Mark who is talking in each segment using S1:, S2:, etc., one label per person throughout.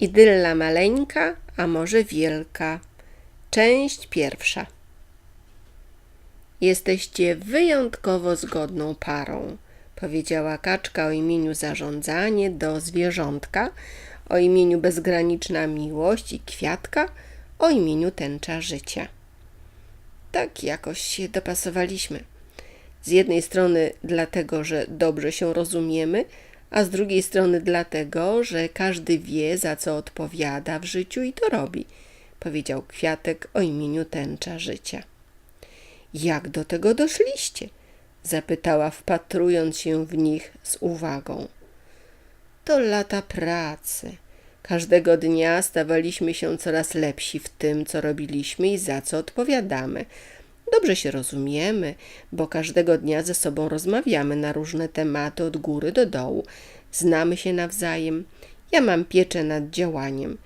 S1: Idylla maleńka, a może wielka. Część pierwsza. Jesteście wyjątkowo zgodną parą, powiedziała kaczka o imieniu zarządzanie do zwierzątka, o imieniu bezgraniczna miłość i kwiatka, o imieniu tęcza życia. Tak jakoś się dopasowaliśmy. Z jednej strony dlatego, że dobrze się rozumiemy, a z drugiej strony dlatego, że każdy wie, za co odpowiada w życiu i to robi, powiedział kwiatek o imieniu tęcza życia. Jak do tego doszliście? zapytała, wpatrując się w nich z uwagą. To lata pracy. Każdego dnia stawaliśmy się coraz lepsi w tym, co robiliśmy i za co odpowiadamy. Dobrze się rozumiemy, bo każdego dnia ze sobą rozmawiamy na różne tematy od góry do dołu. Znamy się nawzajem. Ja mam pieczę nad działaniem.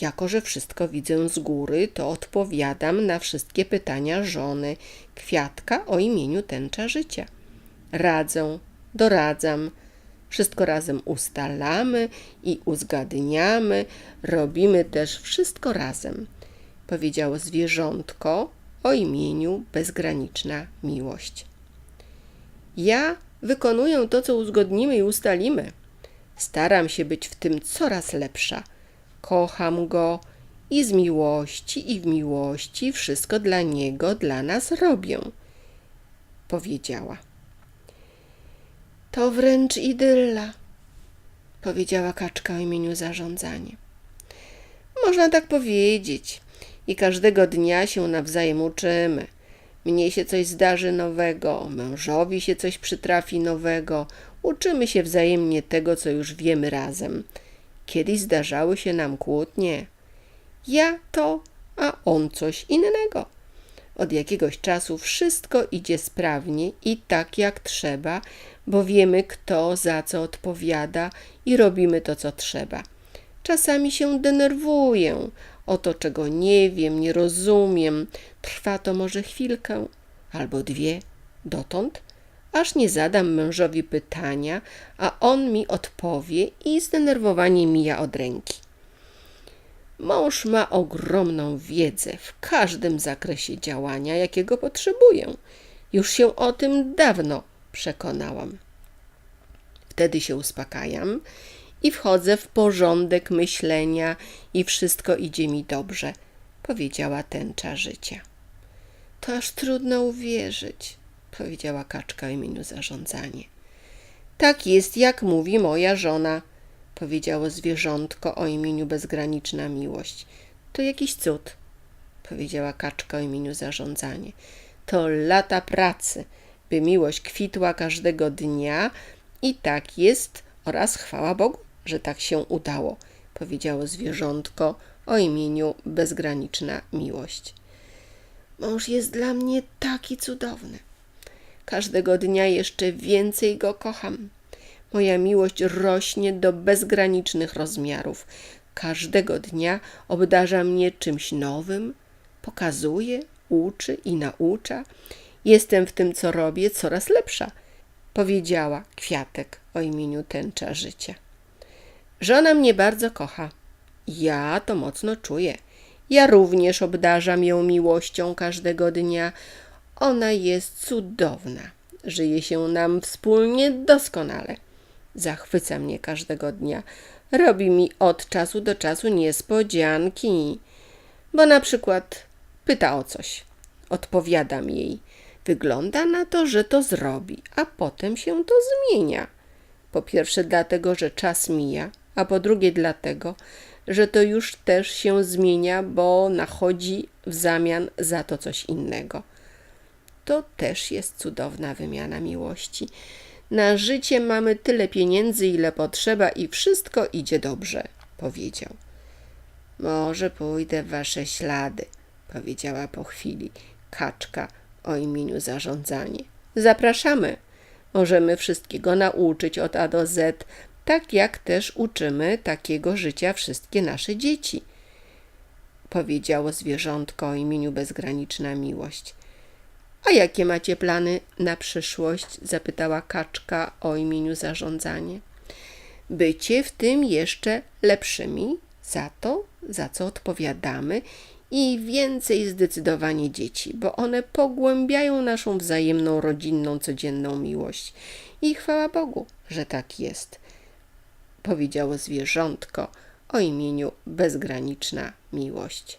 S1: Jako, że wszystko widzę z góry, to odpowiadam na wszystkie pytania żony, kwiatka o imieniu tęcza życia. Radzę, doradzam, wszystko razem ustalamy i uzgadniamy, robimy też wszystko razem, powiedziało zwierzątko o imieniu bezgraniczna miłość. Ja wykonuję to, co uzgodnimy i ustalimy. Staram się być w tym coraz lepsza. Kocham go i z miłości i w miłości wszystko dla niego, dla nas robię, powiedziała. To wręcz idylla, powiedziała kaczka o imieniu zarządzanie. Można tak powiedzieć. I każdego dnia się nawzajem uczymy. Mnie się coś zdarzy nowego, mężowi się coś przytrafi nowego. Uczymy się wzajemnie tego, co już wiemy razem. Kiedyś zdarzały się nam kłótnie. Ja to, a on coś innego. Od jakiegoś czasu wszystko idzie sprawnie i tak jak trzeba, bo wiemy, kto za co odpowiada i robimy to, co trzeba. Czasami się denerwuję o to, czego nie wiem, nie rozumiem. Trwa to może chwilkę albo dwie, dotąd, aż nie zadam mężowi pytania, a on mi odpowie i zdenerwowanie mija od ręki. Mąż ma ogromną wiedzę w każdym zakresie działania, jakiego potrzebuję. Już się o tym dawno przekonałam. Wtedy się uspokajam i wchodzę w porządek myślenia i wszystko idzie mi dobrze, powiedziała tęcza życia. To aż trudno uwierzyć, powiedziała kaczka imieniu zarządzanie. Tak jest, jak mówi moja żona, powiedziało zwierzątko o imieniu bezgraniczna miłość. To jakiś cud, powiedziała kaczka o imieniu zarządzanie. To lata pracy, by miłość kwitła każdego dnia i tak jest oraz chwała Bogu, że tak się udało, powiedziało zwierzątko o imieniu bezgraniczna miłość. Mąż jest dla mnie taki cudowny. Każdego dnia jeszcze więcej go kocham. Moja miłość rośnie do bezgranicznych rozmiarów. Każdego dnia obdarza mnie czymś nowym, pokazuje, uczy i naucza. Jestem w tym, co robię, coraz lepsza, powiedziała kwiatek o imieniu tęcza życia. Żona mnie bardzo kocha. Ja to mocno czuję. Ja również obdarzam ją miłością każdego dnia. Ona jest cudowna. Żyje się nam wspólnie doskonale. Zachwyca mnie każdego dnia. Robi mi od czasu do czasu niespodzianki, bo na przykład pyta o coś. Odpowiadam jej. Wygląda na to, że to zrobi, a potem się to zmienia. Po pierwsze, dlatego, że czas mija, a po drugie, dlatego, że to już też się zmienia, bo nachodzi w zamian za to coś innego. To też jest cudowna wymiana miłości. Na życie mamy tyle pieniędzy, ile potrzeba, i wszystko idzie dobrze, powiedział. Może pójdę w wasze ślady, powiedziała po chwili kaczka o imieniu zarządzanie. Zapraszamy. Możemy wszystkiego nauczyć od A do Z, tak jak też uczymy takiego życia wszystkie nasze dzieci, powiedziało zwierzątko o imieniu bezgraniczna miłość. A jakie macie plany na przyszłość? zapytała kaczka o imieniu zarządzanie. Bycie w tym jeszcze lepszymi, za to, za co odpowiadamy i więcej zdecydowanie dzieci, bo one pogłębiają naszą wzajemną, rodzinną, codzienną miłość. I chwała Bogu, że tak jest, powiedziało zwierzątko o imieniu Bezgraniczna Miłość.